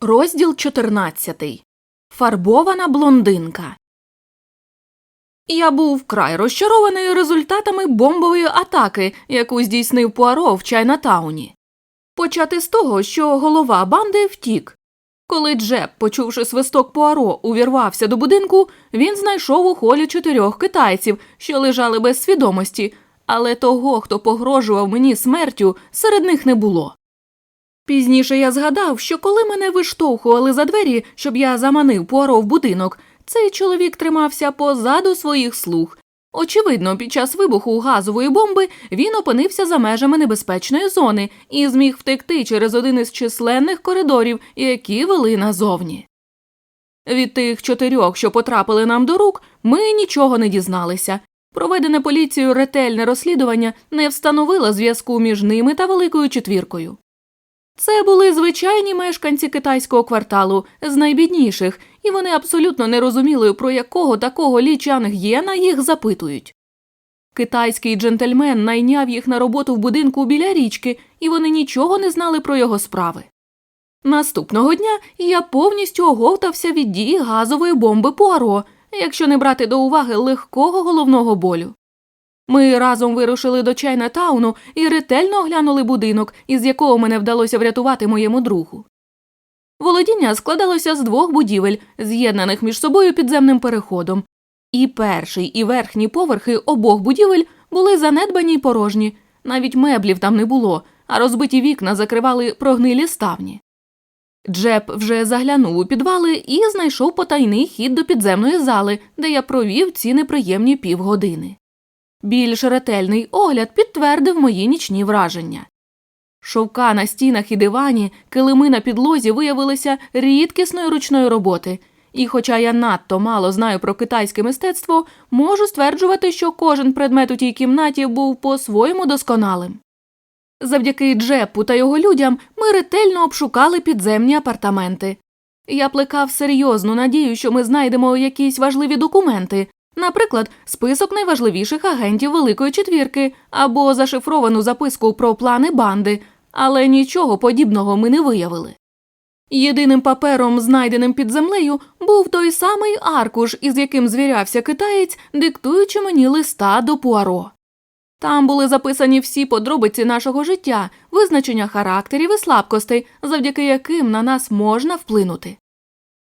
Розділ 14. Фарбована блондинка. Я був вкрай розчарований результатами бомбової атаки, яку здійснив Пуаро в Чайнатауні. Почати з того, що голова банди втік. Коли Джеб, почувши свисток Пуаро, увірвався до будинку, він знайшов у холі чотирьох китайців, що лежали без свідомості, але того, хто погрожував мені смертю, серед них не було. Пізніше я згадав, що коли мене виштовхували за двері, щоб я заманив Пуаро в будинок, цей чоловік тримався позаду своїх слуг. Очевидно, під час вибуху газової бомби він опинився за межами небезпечної зони і зміг втекти через один із численних коридорів, які вели назовні. Від тих чотирьох, що потрапили нам до рук, ми нічого не дізналися. Проведене поліцією ретельне розслідування не встановило зв'язку між ними та великою четвіркою. Це були звичайні мешканці китайського кварталу з найбідніших, і вони абсолютно не розуміли, про якого такого Лі Чанг Єна їх запитують. Китайський джентльмен найняв їх на роботу в будинку біля річки, і вони нічого не знали про його справи. Наступного дня я повністю оговтався від дії газової бомби Пуаро, якщо не брати до уваги легкого головного болю. Ми разом вирушили до Чайнатауну і ретельно оглянули будинок, із якого мене вдалося врятувати моєму другу. Володіння складалося з двох будівель, з'єднаних між собою підземним переходом. І перший, і верхній поверхи обох будівель були занедбані й порожні, навіть меблів там не було, а розбиті вікна закривали прогнилі ставні. Джеб вже заглянув у підвали і знайшов потайний хід до підземної зали, де я провів ці неприємні півгодини. Більш ретельний огляд підтвердив мої нічні враження. Шовка на стінах і дивані, килими на підлозі виявилися рідкісної ручної роботи, і, хоча я надто мало знаю про китайське мистецтво, можу стверджувати, що кожен предмет у тій кімнаті був по-своєму досконалим. Завдяки Джепу та його людям ми ретельно обшукали підземні апартаменти. Я плекав серйозну надію, що ми знайдемо якісь важливі документи, наприклад, список найважливіших агентів Великої четвірки або зашифровану записку про плани банди, але нічого подібного ми не виявили. Єдиним папером, знайденим під землею, був той самий аркуш, із яким звірявся китаєць, диктуючи мені листа до Пуаро. Там були записані всі подробиці нашого життя, визначення характерів і слабкостей, завдяки яким на нас можна вплинути.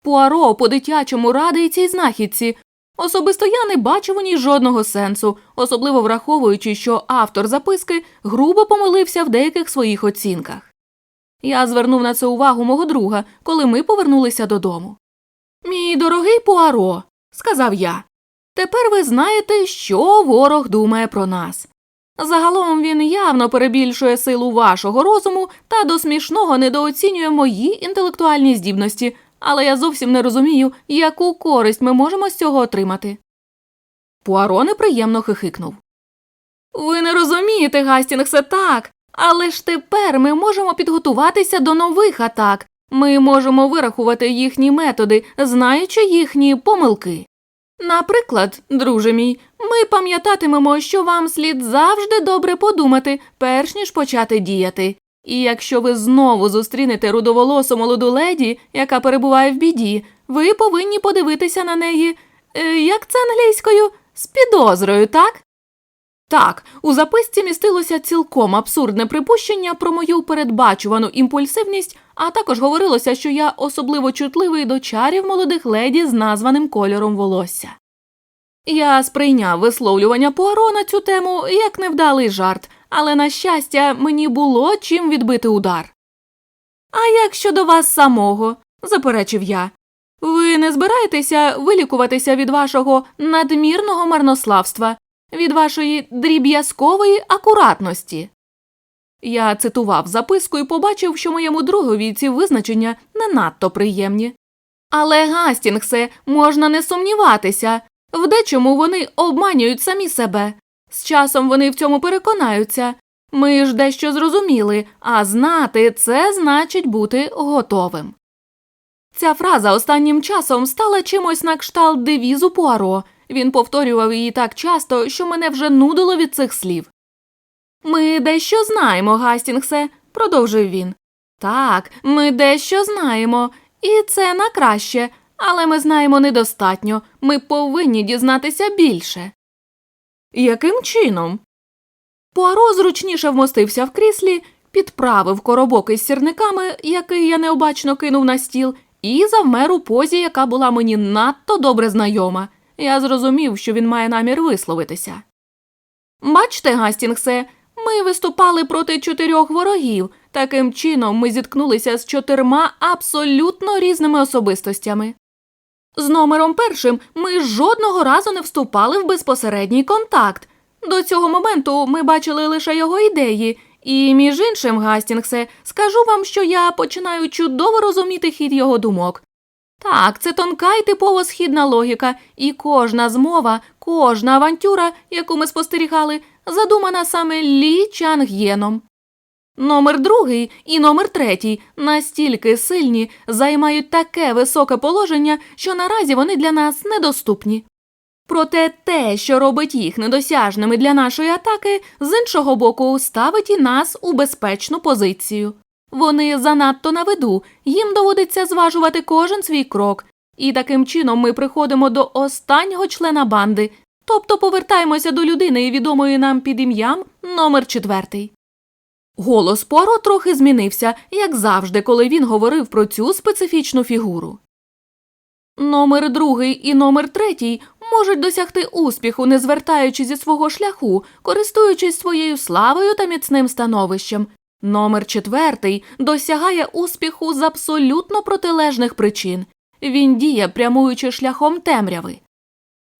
Пуаро по дитячому радий цій знахідці. Особисто я не бачив у ній жодного сенсу, особливо враховуючи, що автор записки грубо помилився в деяких своїх оцінках. Я звернув на це увагу мого друга, коли ми повернулися додому. Мій дорогий Пуаро, сказав я, тепер ви знаєте, що ворог думає про нас. Загалом він явно перебільшує силу вашого розуму та до смішного недооцінює мої інтелектуальні здібності, але я зовсім не розумію, яку користь ми можемо з цього отримати. Пуаро неприємно хихикнув. Ви не розумієте, Гастінгсе, так. Але ж тепер ми можемо підготуватися до нових атак. Ми можемо вирахувати їхні методи, знаючи їхні помилки. Наприклад, друже мій, ми пам'ятатимемо, що вам слід завжди добре подумати, перш ніж почати діяти. І якщо ви знову зустрінете рудоволосу молоду леді, яка перебуває в біді, ви повинні подивитися на неї, е, як це англійською, з підозрою, так? Так, у записці містилося цілком абсурдне припущення про мою передбачувану імпульсивність, а також говорилося, що я особливо чутливий до чарів молодих леді з названим кольором волосся. Я сприйняв висловлювання Пуаро на цю тему як невдалий жарт, але, на щастя, мені було чим відбити удар. А як щодо вас самого, заперечив я, ви не збираєтеся вилікуватися від вашого надмірного марнославства, від вашої дріб'язкової акуратності. Я цитував записку і побачив, що моєму другові ці визначення не надто приємні. Але, Гастінгсе, можна не сумніватися, в дечому вони обманюють самі себе. З часом вони в цьому переконаються. Ми ж дещо зрозуміли, а знати це значить бути готовим. Ця фраза останнім часом стала чимось на кшталт девізу Пуаро. Він повторював її так часто, що мене вже нудило від цих слів. Ми дещо знаємо, Гастінгсе, продовжив він. Так, ми дещо знаємо, і це на краще, але ми знаємо недостатньо. Ми повинні дізнатися більше. Яким чином? Пуаро зручніше вмостився в кріслі, підправив коробок із сірниками, який я необачно кинув на стіл, і завмер у позі, яка була мені надто добре знайома. Я зрозумів, що він має намір висловитися. Бачте, Гастінгсе, ми виступали проти чотирьох ворогів. Таким чином ми зіткнулися з чотирма абсолютно різними особистостями. З номером першим ми жодного разу не вступали в безпосередній контакт. До цього моменту ми бачили лише його ідеї, і, між іншим, Гастінгсе, скажу вам, що я починаю чудово розуміти хід його думок. Так, це тонка і типово східна логіка, і кожна змова, кожна авантюра, яку ми спостерігали, задумана саме Лі Чанг'єном. Номер другий і номер третій настільки сильні, займають таке високе положення, що наразі вони для нас недоступні. Проте те, що робить їх недосяжними для нашої атаки, з іншого боку, ставить і нас у безпечну позицію. Вони занадто на виду, їм доводиться зважувати кожен свій крок, і таким чином ми приходимо до останнього члена банди, тобто повертаємося до людини, відомої нам під ім'ям номер четвертий. Голос Пуаро трохи змінився, як завжди, коли він говорив про цю специфічну фігуру. Номер другий і номер третій можуть досягти успіху, не звертаючи зі свого шляху, користуючись своєю славою та міцним становищем. Номер четвертий досягає успіху з абсолютно протилежних причин. Він діє, прямуючи шляхом темряви.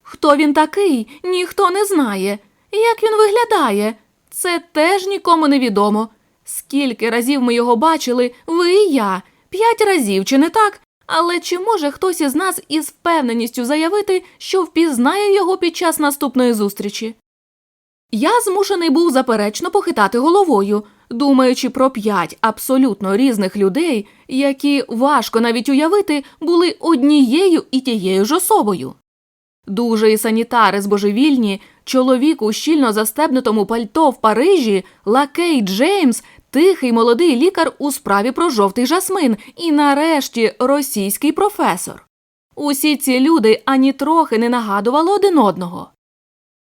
Хто він такий, ніхто не знає. Як він виглядає, це теж нікому не відомо. Скільки разів ми його бачили, ви і я, п'ять разів, чи не так? Але чи може хтось із нас із впевненістю заявити, що впізнає його під час наступної зустрічі? Я змушений був заперечно похитати головою, думаючи про п'ять абсолютно різних людей, які важко навіть уявити були однією і тією ж особою. Дуже і санітари збожевільні, чоловік у щільно застебнутому пальто в Парижі, лакей Джеймс, тихий молодий лікар у справі про жовтий жасмин і, нарешті, російський професор. Усі ці люди ані трохи не нагадували один одного.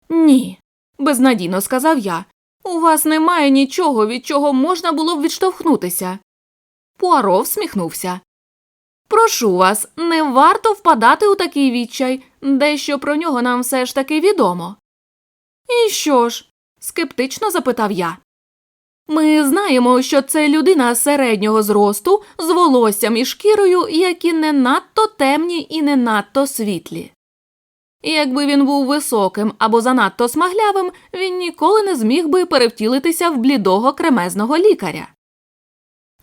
Ні, безнадійно сказав я. У вас немає нічого, від чого можна було б відштовхнутися. Пуаро всміхнувся. Прошу вас, не варто впадати у такий відчай, дещо про нього нам все ж таки відомо. І що ж? скептично запитав я. Ми знаємо, що це людина середнього зросту з волоссям і шкірою, які не надто темні і не надто світлі. Якби він був високим або занадто смаглявим, він ніколи не зміг би перевтілитися в блідого кремезного лікаря.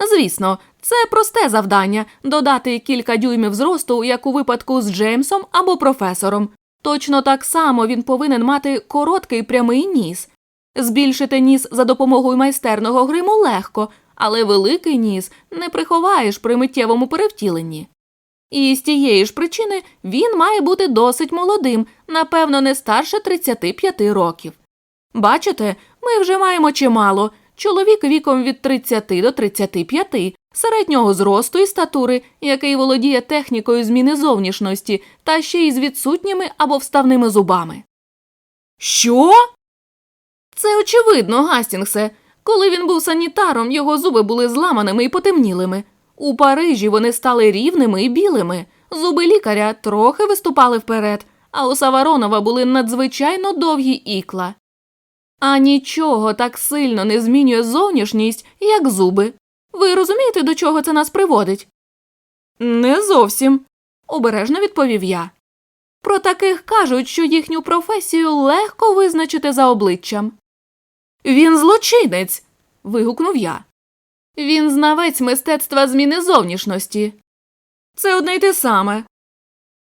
Звісно, це просте завдання додати кілька дюймів зросту, як у випадку з Джеймсом або професором. Точно так само він повинен мати короткий прямий ніс. Збільшити ніс за допомогою майстерного гриму легко, але великий ніс не приховаєш при миттєвому перевтіленні. І з тієї ж причини він має бути досить молодим, напевно, не старше 35 років. Бачите, ми вже маємо чимало чоловік віком від 30 до 35, середнього зросту і статури, який володіє технікою зміни зовнішності та ще й з відсутніми або вставними зубами. Що? Це очевидно, Гастінгсе. Коли він був санітаром, його зуби були зламаними і потемнілими. У Парижі вони стали рівними і білими. Зуби лікаря трохи виступали вперед, а у Саваронова були надзвичайно довгі ікла. А нічого так сильно не змінює зовнішність, як зуби. Ви розумієте, до чого це нас приводить? Не зовсім, обережно відповів я. Про таких кажуть, що їхню професію легко визначити за обличчям. Він злочинець. вигукнув я. Він знавець мистецтва зміни зовнішності. Це одне й те саме.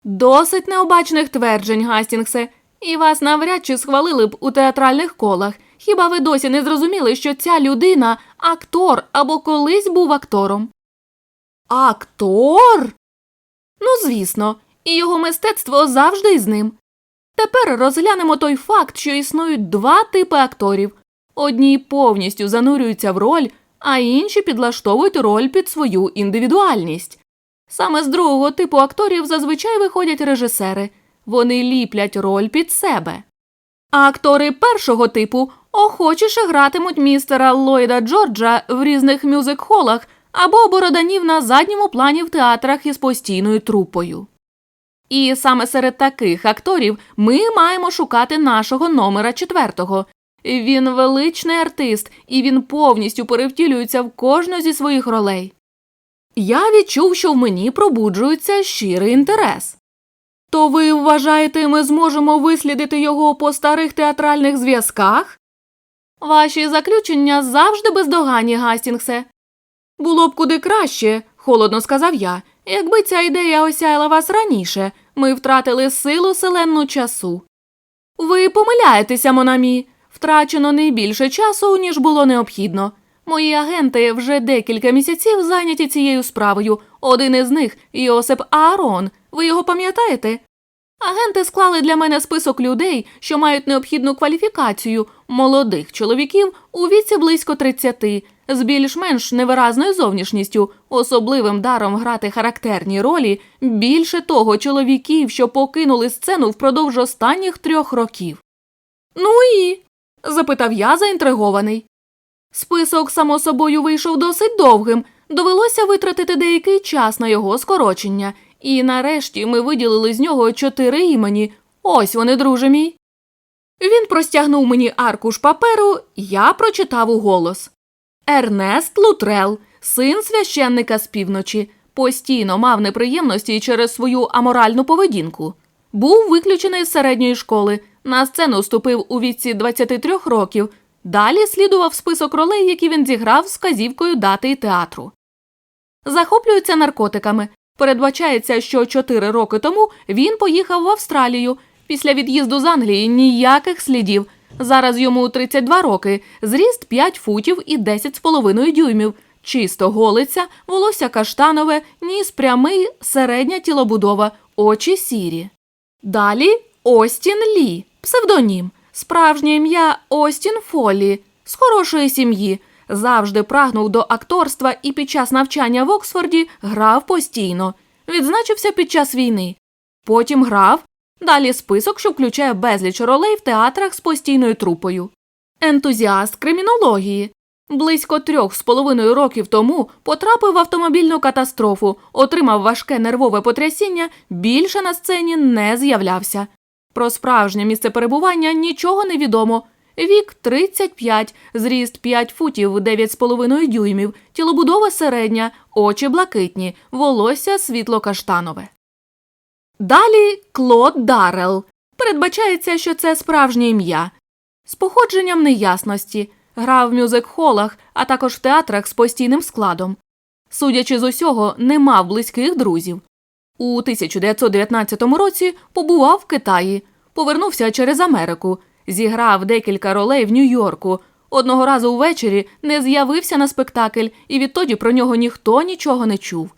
Досить необачних тверджень, Гастінгсе, і вас навряд чи схвалили б у театральних колах. Хіба ви досі не зрозуміли, що ця людина актор або колись був актором? Актор? Ну, звісно, і його мистецтво завжди з ним. Тепер розглянемо той факт, що існують два типи акторів. Одні повністю занурюються в роль, а інші підлаштовують роль під свою індивідуальність. Саме з другого типу акторів зазвичай виходять режисери, вони ліплять роль під себе. А актори першого типу охочіше гратимуть містера Ллойда Джорджа в різних мюзик-холах або бороданів на задньому плані в театрах із постійною трупою. І саме серед таких акторів ми маємо шукати нашого номера четвертого. Він величний артист, і він повністю перевтілюється в кожну зі своїх ролей. Я відчув, що в мені пробуджується щирий інтерес. То ви вважаєте, ми зможемо вислідити його по старих театральних зв'язках? Ваші заключення завжди бездоганні, Гастінгсе. Було б куди краще, холодно сказав я, якби ця ідея осяяла вас раніше, ми втратили силу селенну часу. Ви помиляєтеся, Монамі. Втрачено не більше часу, ніж було необхідно. Мої агенти вже декілька місяців зайняті цією справою. Один із них Йосип Аарон. Ви його пам'ятаєте? Агенти склали для мене список людей, що мають необхідну кваліфікацію молодих чоловіків у віці близько 30, з більш-менш невиразною зовнішністю, особливим даром грати характерні ролі, більше того, чоловіків, що покинули сцену впродовж останніх трьох років. Ну і? запитав я заінтригований. Список, само собою, вийшов досить довгим, довелося витратити деякий час на його скорочення, і нарешті ми виділили з нього чотири імені. Ось вони, друже мій. Він простягнув мені аркуш паперу, я прочитав уголос. Ернест Лутрел, син священника з півночі, постійно мав неприємності через свою аморальну поведінку. Був виключений з середньої школи, на сцену вступив у віці 23 років. Далі слідував список ролей, які він зіграв з вказівкою дати і театру. Захоплюється наркотиками. Передбачається, що 4 роки тому він поїхав в Австралію. Після від'їзду з Англії ніяких слідів. Зараз йому 32 роки, зріст 5 футів і 10,5 дюймів. Чисто голиця, волосся каштанове, ніс прямий, середня тілобудова, очі сірі. Далі Остін Лі, псевдонім, справжнє ім'я Остін Фолі, з хорошої сім'ї. Завжди прагнув до акторства і під час навчання в Оксфорді грав постійно. Відзначився під час війни. Потім грав. Далі список, що включає безліч ролей в театрах з постійною трупою. Ентузіаст кримінології. Близько трьох з половиною років тому потрапив в автомобільну катастрофу, отримав важке нервове потрясіння, більше на сцені не з'являвся. Про справжнє місце перебування нічого не відомо. Вік 35, зріст 5 футів 9,5 дюймів, тілобудова середня, очі блакитні, волосся світло-каштанове. Далі Клод Даррел. Передбачається, що це справжнє ім'я. З походженням неясності. Грав в мюзик-холах, а також в театрах з постійним складом. Судячи з усього, не мав близьких друзів. У 1919 році побував в Китаї, повернувся через Америку, зіграв декілька ролей в Нью-Йорку. Одного разу ввечері не з'явився на спектакль, і відтоді про нього ніхто нічого не чув.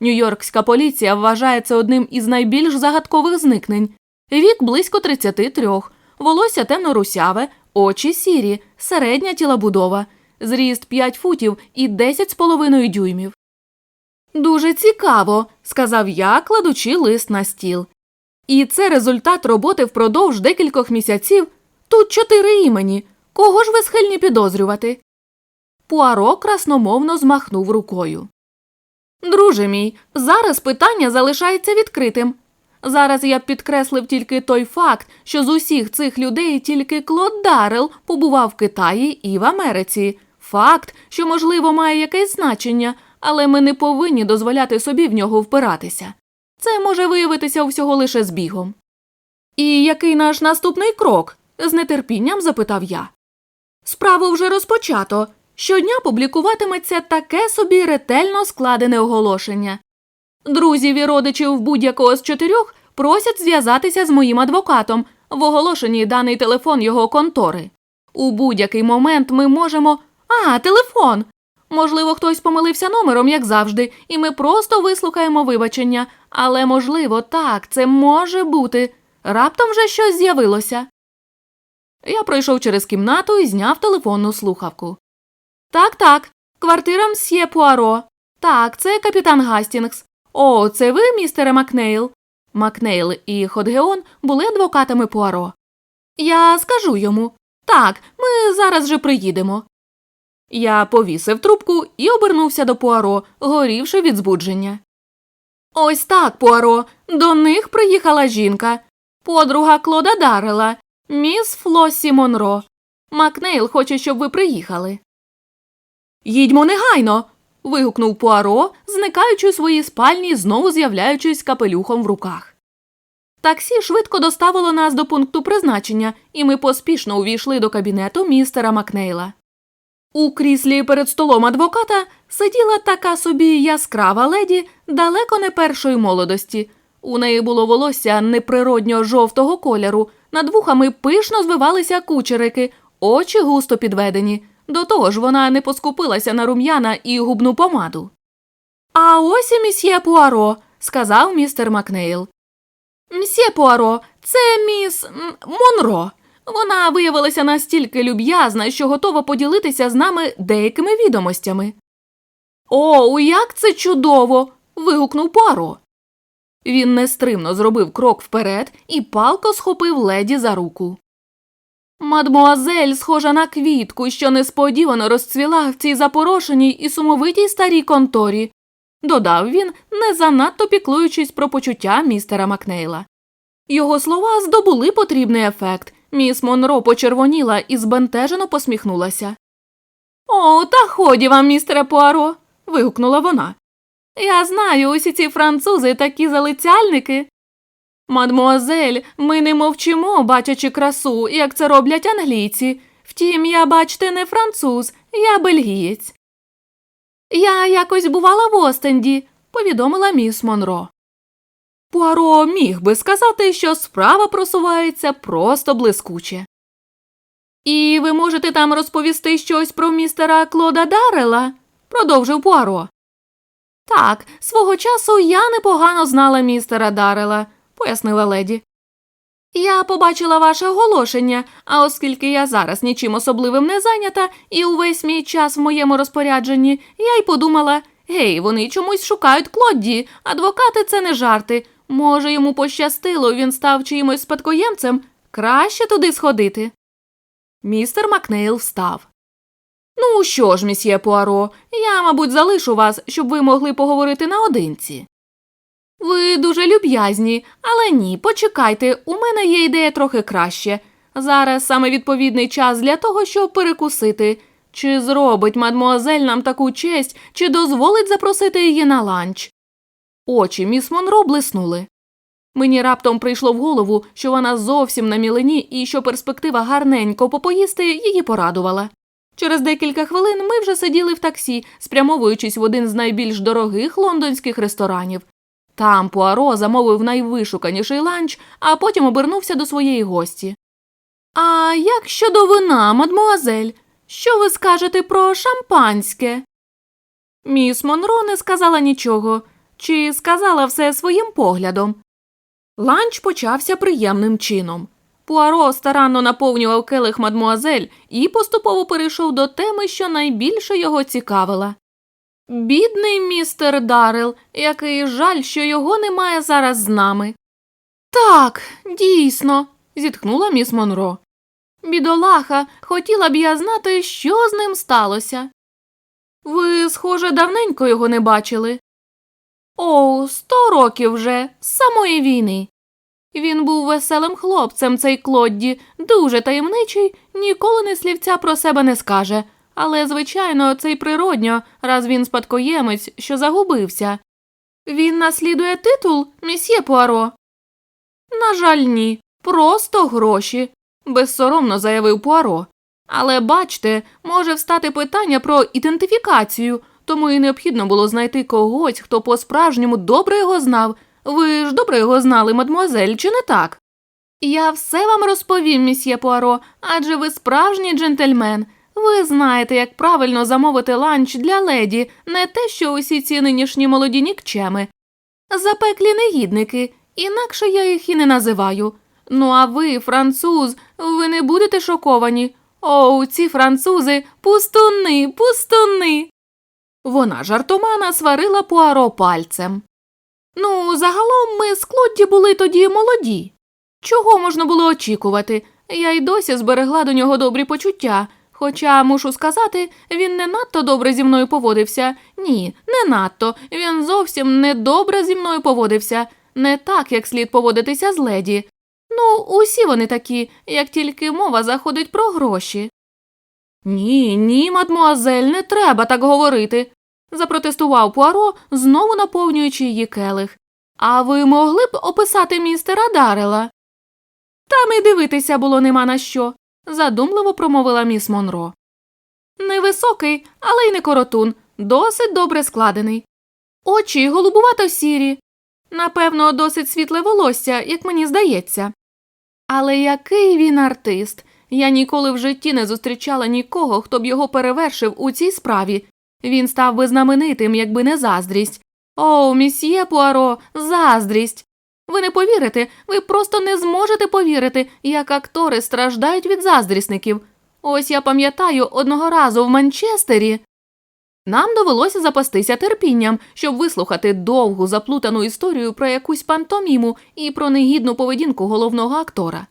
Нью-Йоркська поліція вважає це одним із найбільш загадкових зникнень. Вік близько 33, волосся темно-русяве, очі сірі, середня тілобудова, зріст 5 футів і 10,5 дюймів. Дуже цікаво, сказав я, кладучи лист на стіл. І це результат роботи впродовж декількох місяців. Тут чотири імені. Кого ж ви схильні підозрювати? Пуаро красномовно змахнув рукою. Друже мій, зараз питання залишається відкритим. Зараз я б підкреслив тільки той факт, що з усіх цих людей тільки Клод Даррел побував в Китаї і в Америці. Факт, що, можливо, має якесь значення, але ми не повинні дозволяти собі в нього впиратися. Це може виявитися всього лише збігом. І який наш наступний крок? з нетерпінням запитав я. Справу вже розпочато. Щодня публікуватиметься таке собі ретельно складене оголошення. Друзів і родичів будь-якого з чотирьох просять зв'язатися з моїм адвокатом в оголошенні даний телефон його контори. У будь-який момент ми можемо. А, телефон! Можливо, хтось помилився номером, як завжди, і ми просто вислухаємо вибачення. Але, можливо, так, це може бути. Раптом вже щось з'явилося. Я пройшов через кімнату і зняв телефонну слухавку. Так, так, Квартира мсьє Пуаро. Так, це капітан Гастінгс. О, це ви, містере Макнейл? Макнейл і Ходгеон були адвокатами Пуаро. Я скажу йому. Так, ми зараз же приїдемо. Я повісив трубку і обернувся до Пуаро, горівши від збудження. Ось так, Пуаро. До них приїхала жінка, подруга Клода Даррела, міс Флоссі Монро. Макнейл хоче, щоб ви приїхали. Їдьмо негайно. вигукнув Пуаро, зникаючи у своїй спальні, і знову з'являючись капелюхом в руках. Таксі швидко доставило нас до пункту призначення, і ми поспішно увійшли до кабінету містера Макнейла. У кріслі перед столом адвоката сиділа така собі яскрава леді далеко не першої молодості. У неї було волосся неприродньо жовтого кольору, над вухами пишно звивалися кучерики, очі густо підведені. До того ж вона не поскупилася на рум'яна і губну помаду. А ось і місьє Пуаро, сказав містер Макнейл. Мсьє Пуаро, це міс Монро. Вона виявилася настільки люб'язна, що готова поділитися з нами деякими відомостями. О, як це чудово. вигукнув Пуаро. Він нестримно зробив крок вперед і палко схопив леді за руку. Мадмуазель схожа на квітку, що несподівано розцвіла в цій запорошеній і сумовитій старій конторі, додав він, не занадто піклуючись про почуття містера Макнейла. Його слова здобули потрібний ефект. Міс Монро почервоніла і збентежено посміхнулася. О, та ході вам, містере Пуаро. вигукнула вона. Я знаю, усі ці французи такі залицяльники. Мадмуазель, ми не мовчимо, бачачи красу, як це роблять англійці. Втім, я, бачте, не француз, я бельгієць. Я якось бувала в Остенді, повідомила міс Монро. Пуаро міг би сказати, що справа просувається просто блискуче. І ви можете там розповісти щось про містера Клода Даррела? продовжив Пуаро. Так, свого часу я непогано знала містера Даррела, пояснила леді. Я побачила ваше оголошення, а оскільки я зараз нічим особливим не зайнята і увесь мій час в моєму розпорядженні, я й подумала гей, вони чомусь шукають Клодді, адвокати це не жарти. Може, йому пощастило, він став чиїмось спадкоємцем, краще туди сходити. Містер Макнейл встав. Ну що ж, місьє Пуаро, я, мабуть, залишу вас, щоб ви могли поговорити наодинці. Ви дуже люб'язні, але ні, почекайте, у мене є ідея трохи краще. Зараз саме відповідний час для того, щоб перекусити. Чи зробить мадмуазель нам таку честь, чи дозволить запросити її на ланч? Очі міс Монро блиснули. Мені раптом прийшло в голову, що вона зовсім на мілені і що перспектива гарненько попоїсти її порадувала. Через декілька хвилин ми вже сиділи в таксі, спрямовуючись в один з найбільш дорогих лондонських ресторанів. Там Пуаро замовив найвишуканіший ланч, а потім обернувся до своєї гості. А як щодо вина, мадмуазель, що ви скажете про шампанське? Міс Монро не сказала нічого, чи сказала все своїм поглядом. Ланч почався приємним чином. Пуаро старанно наповнював келих мадмуазель і поступово перейшов до теми, що найбільше його цікавила. Бідний містер Даррел, який жаль, що його немає зараз з нами. Так, дійсно, зітхнула міс Монро. Бідолаха, хотіла б я знати, що з ним сталося. Ви, схоже, давненько його не бачили. О, сто років вже, з самої війни. Він був веселим хлопцем, цей Клодді, дуже таємничий, ніколи не слівця про себе не скаже. Але, звичайно, це й природньо, раз він спадкоємець, що загубився. Він наслідує титул, місьє Пуаро? На жаль, ні. Просто гроші, безсоромно заявив Пуаро. Але бачте, може встати питання про ідентифікацію, тому і необхідно було знайти когось, хто по-справжньому добре його знав. Ви ж добре його знали, мадмуазель, чи не так? Я все вам розповім, місьє Пуаро, адже ви справжній джентльмен. Ви знаєте, як правильно замовити ланч для леді, не те, що усі ці нинішні молоді нікчеми. Запеклі негідники, інакше я їх і не називаю. Ну а ви, француз, ви не будете шоковані. О, ці французи, пустуни, пустуни. Вона жартома сварила Пуаро пальцем. Ну, загалом ми з Клодді були тоді молоді. Чого можна було очікувати? Я й досі зберегла до нього добрі почуття. Хоча, мушу сказати, він не надто добре зі мною поводився. Ні, не надто. Він зовсім не добре зі мною поводився. Не так, як слід поводитися з леді. Ну, усі вони такі, як тільки мова заходить про гроші. Ні, ні, мадмуазель, не треба так говорити, запротестував Пуаро, знову наповнюючи її келих. А ви могли б описати містера Дарела? Там і дивитися було нема на що, задумливо промовила міс Монро. Невисокий, але й не коротун, досить добре складений. Очі голубувато сірі. Напевно, досить світле волосся, як мені здається. Але який він артист. Я ніколи в житті не зустрічала нікого, хто б його перевершив у цій справі. Він став би знаменитим, якби не заздрість. О, місьє Пуаро, заздрість. Ви не повірите, ви просто не зможете повірити, як актори страждають від заздрісників. Ось я пам'ятаю одного разу в Манчестері. Нам довелося запастися терпінням, щоб вислухати довгу заплутану історію про якусь пантоміму і про негідну поведінку головного актора.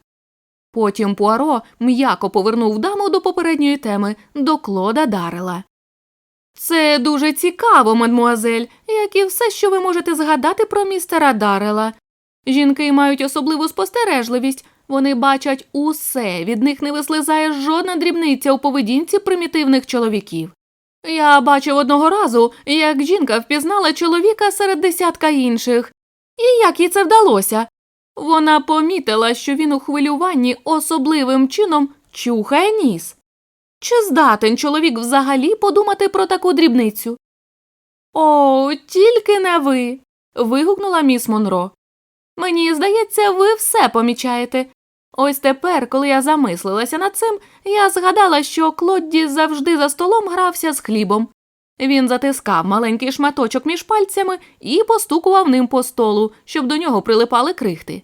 Потім Пуаро м'яко повернув даму до попередньої теми до Клода Дарела. Це дуже цікаво, мадмуазель, як і все, що ви можете згадати про містера Дарела. Жінки мають особливу спостережливість, вони бачать усе, від них не вислизає жодна дрібниця у поведінці примітивних чоловіків. Я бачив одного разу, як жінка впізнала чоловіка серед десятка інших. І як їй це вдалося? Вона помітила, що він у хвилюванні особливим чином чухає ніс. Чи здатен чоловік взагалі подумати про таку дрібницю? О, тільки не ви. вигукнула міс Монро. Мені здається, ви все помічаєте. Ось тепер, коли я замислилася над цим, я згадала, що Клодді завжди за столом грався з хлібом. Він затискав маленький шматочок між пальцями і постукував ним по столу, щоб до нього прилипали крихти.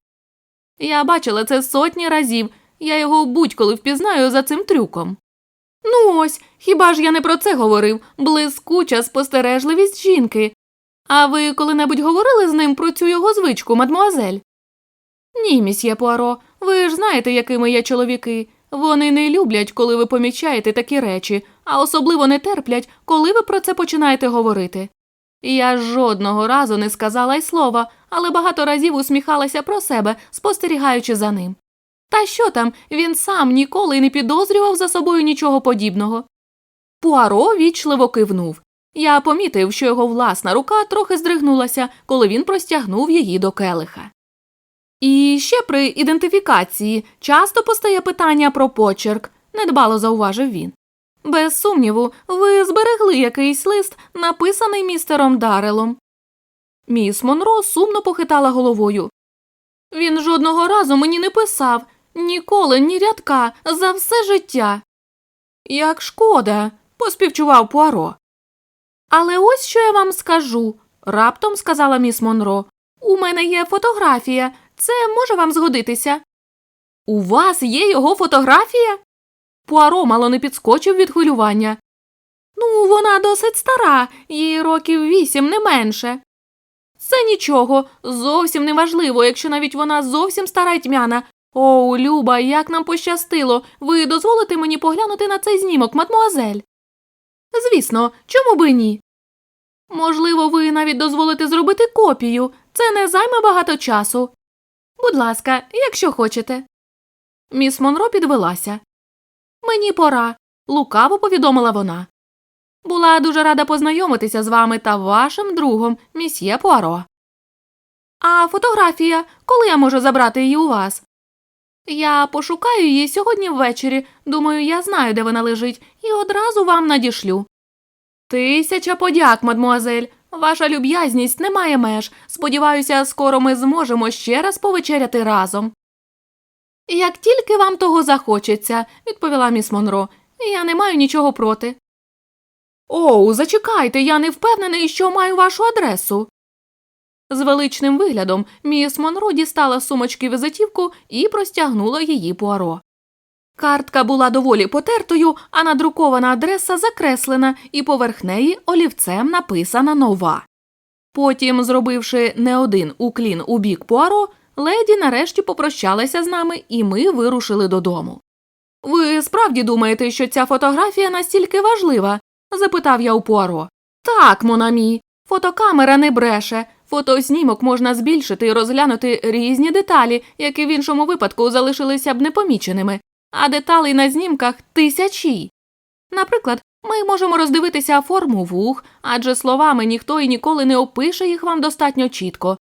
Я бачила це сотні разів, я його будь-коли впізнаю за цим трюком. Ну ось, хіба ж я не про це говорив блискуча спостережливість жінки. А ви коли-небудь говорили з ним про цю його звичку, мадмуазель? Ні, місьє Пуаро, ви ж знаєте, якими є чоловіки. Вони не люблять, коли ви помічаєте такі речі, а особливо не терплять, коли ви про це починаєте говорити. Я жодного разу не сказала й слова, але багато разів усміхалася про себе, спостерігаючи за ним. Та що там, він сам ніколи не підозрював за собою нічого подібного. Пуаро вічливо кивнув. Я помітив, що його власна рука трохи здригнулася, коли він простягнув її до келиха. І ще при ідентифікації часто постає питання про почерк, недбало зауважив він. Без сумніву, ви зберегли якийсь лист, написаний містером Дарелом. Міс Монро сумно похитала головою. Він жодного разу мені не писав, ніколи, ні рядка, за все життя. Як шкода, поспівчував Пуаро. Але ось що я вам скажу, раптом сказала міс Монро. У мене є фотографія, це може вам згодитися. У вас є його фотографія? Пуаро мало не підскочив від хвилювання. Ну, вона досить стара, їй років вісім, не менше. Це нічого, зовсім не важливо, якщо навіть вона зовсім стара й тьмяна. О, Люба, як нам пощастило. Ви дозволите мені поглянути на цей знімок, мадмуазель? Звісно, чому би ні? Можливо, ви навіть дозволите зробити копію. Це не займе багато часу. Будь ласка, якщо хочете. Міс Монро підвелася. Мені пора, лукаво повідомила вона. Була дуже рада познайомитися з вами та вашим другом, місьє Пуаро. А фотографія, коли я можу забрати її у вас? Я пошукаю її сьогодні ввечері. Думаю, я знаю, де вона лежить, і одразу вам надішлю. Тисяча подяк, мадмуазель. Ваша люб'язність не має меж. Сподіваюся, скоро ми зможемо ще раз повечеряти разом. Як тільки вам того захочеться, відповіла міс Монро, я не маю нічого проти. Оу, зачекайте, я не впевнений, що маю вашу адресу. З величним виглядом міс Монро дістала сумочки візитівку і простягнула її Пуаро. Картка була доволі потертою, а надрукована адреса закреслена, і поверх неї олівцем написана нова. Потім, зробивши не один уклін у бік Пуаро, леді нарешті попрощалася з нами, і ми вирушили додому. Ви справді думаєте, що ця фотографія настільки важлива? запитав я у Пуаро. Так, Монамі, фотокамера не бреше. Фотознімок можна збільшити і розглянути різні деталі, які в іншому випадку залишилися б непоміченими, а деталей на знімках тисячі. Наприклад, ми можемо роздивитися форму вух, адже словами ніхто і ніколи не опише їх вам достатньо чітко.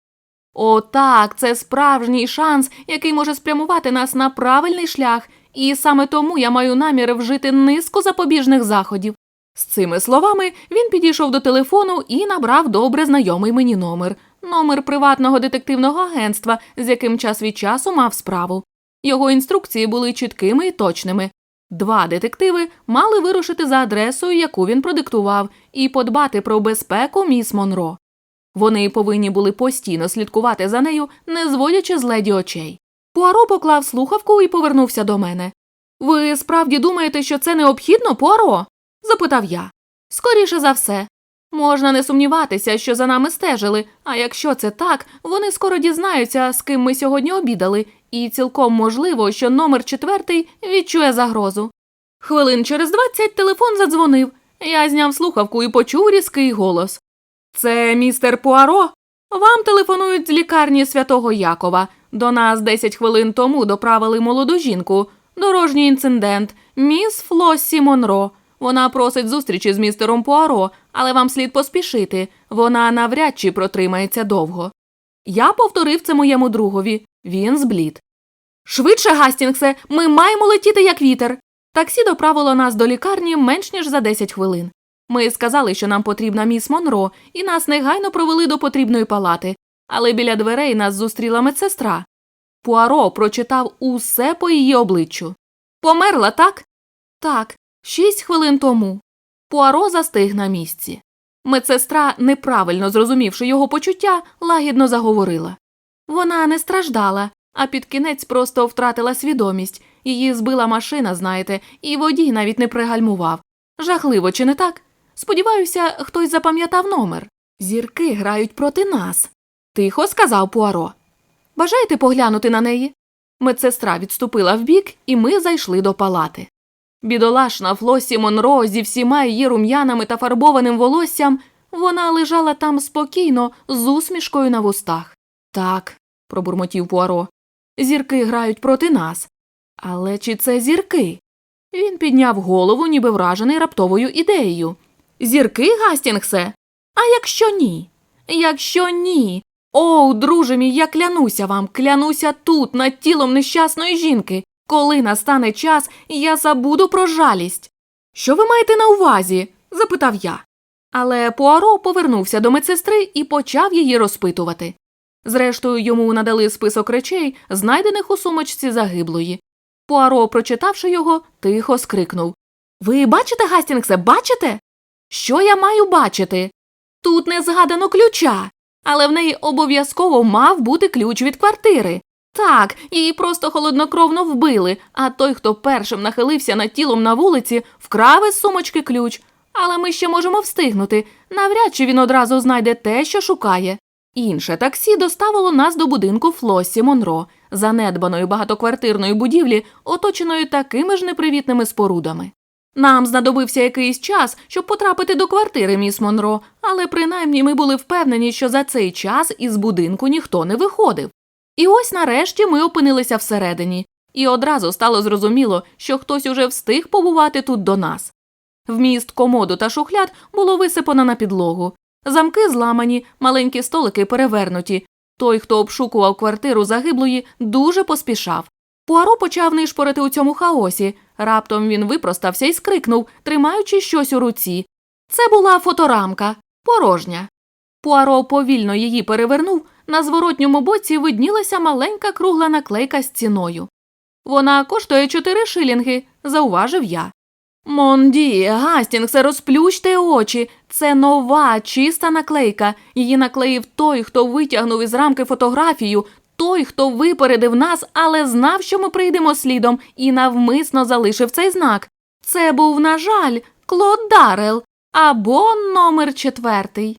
О, так, це справжній шанс, який може спрямувати нас на правильний шлях, і саме тому я маю намір вжити низку запобіжних заходів. З цими словами він підійшов до телефону і набрав добре знайомий мені номер номер приватного детективного агентства, з яким час від часу мав справу. Його інструкції були чіткими і точними. Два детективи мали вирушити за адресою, яку він продиктував, і подбати про безпеку міс Монро. Вони повинні були постійно слідкувати за нею, не зводячи з леді очей. Пуаро поклав слухавку і повернувся до мене. Ви справді думаєте, що це необхідно, Пуаро? запитав я. Скоріше за все. Можна не сумніватися, що за нами стежили, а якщо це так, вони скоро дізнаються, з ким ми сьогодні обідали, і цілком можливо, що номер четвертий відчує загрозу. Хвилин через двадцять телефон задзвонив. Я зняв слухавку і почув різкий голос. Це містер Пуаро? Вам телефонують з лікарні святого Якова. До нас 10 хвилин тому доправили молоду жінку. Дорожній інцидент, міс Флоссі Монро. Вона просить зустрічі з містером Пуаро, але вам слід поспішити. Вона навряд чи протримається довго. Я повторив це моєму другові. Він зблід. Швидше, Гастінгсе, ми маємо летіти як вітер. Таксі доправило нас до лікарні менш ніж за 10 хвилин. Ми сказали, що нам потрібна міс Монро, і нас негайно провели до потрібної палати, але біля дверей нас зустріла медсестра. Пуаро прочитав усе по її обличчю. Померла, так? Так, шість хвилин тому. Пуаро застиг на місці. Медсестра, неправильно зрозумівши його почуття, лагідно заговорила. Вона не страждала, а під кінець просто втратила свідомість. Її збила машина, знаєте, і водій навіть не пригальмував. Жахливо, чи не так? Сподіваюся, хтось запам'ятав номер. Зірки грають проти нас. Тихо сказав Пуаро. Бажаєте поглянути на неї? Медсестра відступила вбік, і ми зайшли до палати. Бідолашна Флосі Монро зі всіма її рум'янами та фарбованим волоссям, вона лежала там спокійно, з усмішкою на вустах. Так, пробурмотів Пуаро, зірки грають проти нас. Але чи це зірки? Він підняв голову, ніби вражений раптовою ідеєю. Зірки, Гастінгсе? А якщо ні? Якщо ні. О, друже мій, я клянуся вам, клянуся тут, над тілом нещасної жінки. Коли настане час, я забуду про жалість. Що ви маєте на увазі? запитав я. Але Пуаро повернувся до медсестри і почав її розпитувати. Зрештою, йому надали список речей, знайдених у сумочці загиблої. Пуаро, прочитавши його, тихо скрикнув Ви бачите, Гастінгсе, бачите? Що я маю бачити? Тут не згадано ключа, але в неї обов'язково мав бути ключ від квартири. Так, її просто холоднокровно вбили, а той, хто першим нахилився над тілом на вулиці, вкрав із сумочки ключ. Але ми ще можемо встигнути. Навряд чи він одразу знайде те, що шукає. Інше таксі доставило нас до будинку Флоссі Монро, занедбаної багатоквартирної будівлі, оточеної такими ж непривітними спорудами. Нам знадобився якийсь час, щоб потрапити до квартири міс Монро, але принаймні ми були впевнені, що за цей час із будинку ніхто не виходив. І ось нарешті ми опинилися всередині, і одразу стало зрозуміло, що хтось уже встиг побувати тут до нас. Вміст комоду та шухляд було висипано на підлогу. Замки зламані, маленькі столики перевернуті. Той, хто обшукував квартиру загиблої, дуже поспішав. Пуаро почав нишпорити у цьому хаосі. Раптом він випростався і скрикнув, тримаючи щось у руці. Це була фоторамка, порожня. Пуаро повільно її перевернув, на зворотньому боці виднілася маленька кругла наклейка з ціною. Вона коштує чотири шилінги, зауважив я. Монді, Гастінгсе, розплющте очі. Це нова, чиста наклейка. Її наклеїв той, хто витягнув із рамки фотографію, той, хто випередив нас, але знав, що ми прийдемо слідом, і навмисно залишив цей знак. Це був, на жаль, Клод Дарел або номер четвертий.